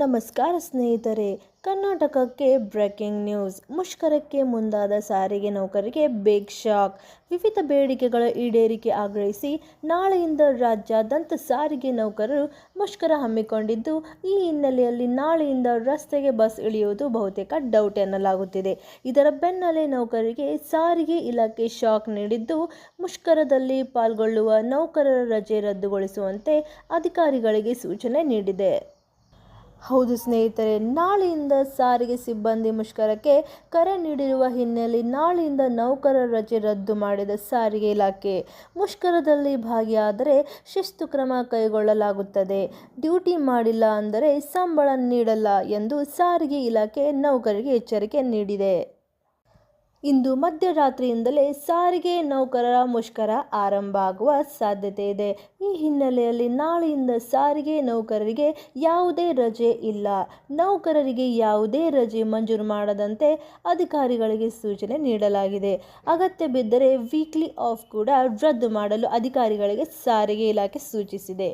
ನಮಸ್ಕಾರ ಸ್ನೇಹಿತರೆ, ಕರ್ನಾಟಕಕ್ಕೆ ಬ್ರೇಕಿಂಗ್ ನ್ಯೂಸ್. ಮುಷ್ಕರಕ್ಕೆ ಮುಂದಾದ ಸಾರಿಗೆ ನೌಕರರಿಗೆ ಬಿಗ್ ಶಾಕ್ ವಿವಿಧ ಬೇಡಿಕೆಗಳ ಈಡೇರಿಕೆ ಆಗ್ರಹಿಸಿ ನಾಳೆಯಿಂದ ರಾಜ್ಯಾದ್ಯಂತ ಸಾರಿಗೆ ನೌಕರರು ಮುಷ್ಕರ ಹಮ್ಮಿಕೊಂಡಿದ್ದು, ಈ ಹಿನ್ನೆಲೆಯಲ್ಲಿ ನಾಳೆಯಿಂದ ರಸ್ತೆಗೆ ಬಸ್ ಇಳಿಯುವುದು ಬಹುತೇಕ ಡೌಟ್ ಎನ್ನಲಾಗುತ್ತಿದೆ. ಇದರ ಬೆನ್ನಲ್ಲೇ ನೌಕರರಿಗೆ ಸಾರಿಗೆ ಇಲಾಖೆ ಶಾಕ್ ನೀಡಿದ್ದು, ಮುಷ್ಕರದಲ್ಲಿ ಪಾಲ್ಗೊಳ್ಳುವ ನೌಕರರ ರಜೆ ರದ್ದುಗೊಳಿಸುವಂತೆ ಅಧಿಕಾರಿಗಳಿಗೆ ಸೂಚನೆ ನೀಡಿದೆ. ಹೌದು ಸ್ನೇಹಿತರೆ, ನಾಳೆಯಿಂದ ಸಾರಿಗೆ ಸಿಬ್ಬಂದಿ ಮುಷ್ಕರಕ್ಕೆ ಕರೆ ನೀಡಿರುವ ಹಿನ್ನೆಲೆ ನಾಳೆಯಿಂದ ನೌಕರರ ರಜೆ ರದ್ದು ಮಾಡಿದ ಸಾರಿಗೆ ಇಲಾಖೆ. ಮುಷ್ಕರದಲ್ಲಿ ಭಾಗಿಯಾದರೆ ಶಿಸ್ತು ಕ್ರಮ ಕೈಗೊಳ್ಳಲಾಗುತ್ತದೆ. ಡ್ಯೂಟಿ ಮಾಡಿಲ್ಲ ಅಂದರೆ ಸಂಬಳ ನೀಡಲ್ಲ ಎಂದು ಸಾರಿಗೆ ಇಲಾಖೆ ನೌಕರರಿಗೆ ಎಚ್ಚರಿಕೆ ನೀಡಿದೆ. ಇಂದು ಮಧ್ಯರಾತ್ರಿಯಿಂದಲೇ ಸಾರಿಗೆ ನೌಕರರ ಮುಷ್ಕರ ಆರಂಭ ಆಗುವ ಸಾಧ್ಯತೆ ಇದೆ. ಈ ಹಿನ್ನೆಲೆಯಲ್ಲಿ ನಾಳೆಯಿಂದ ಸಾರಿಗೆ ನೌಕರರಿಗೆ ಯಾವುದೇ ರಜೆ ಇಲ್ಲ. ನೌಕರರಿಗೆ ಯಾವುದೇ ರಜೆ ಮಂಜೂರು ಮಾಡದಂತೆ ಅಧಿಕಾರಿಗಳಿಗೆ ಸೂಚನೆ ನೀಡಲಾಗಿದೆ. ಅಗತ್ಯ ಬಿದ್ದರೆ ವೀಕ್ಲಿ ಆಫ್ ಕೂಡ ರದ್ದು ಮಾಡಲು ಅಧಿಕಾರಿಗಳಿಗೆ ಸಾರಿಗೆ ಇಲಾಖೆ ಸೂಚಿಸಿದೆ.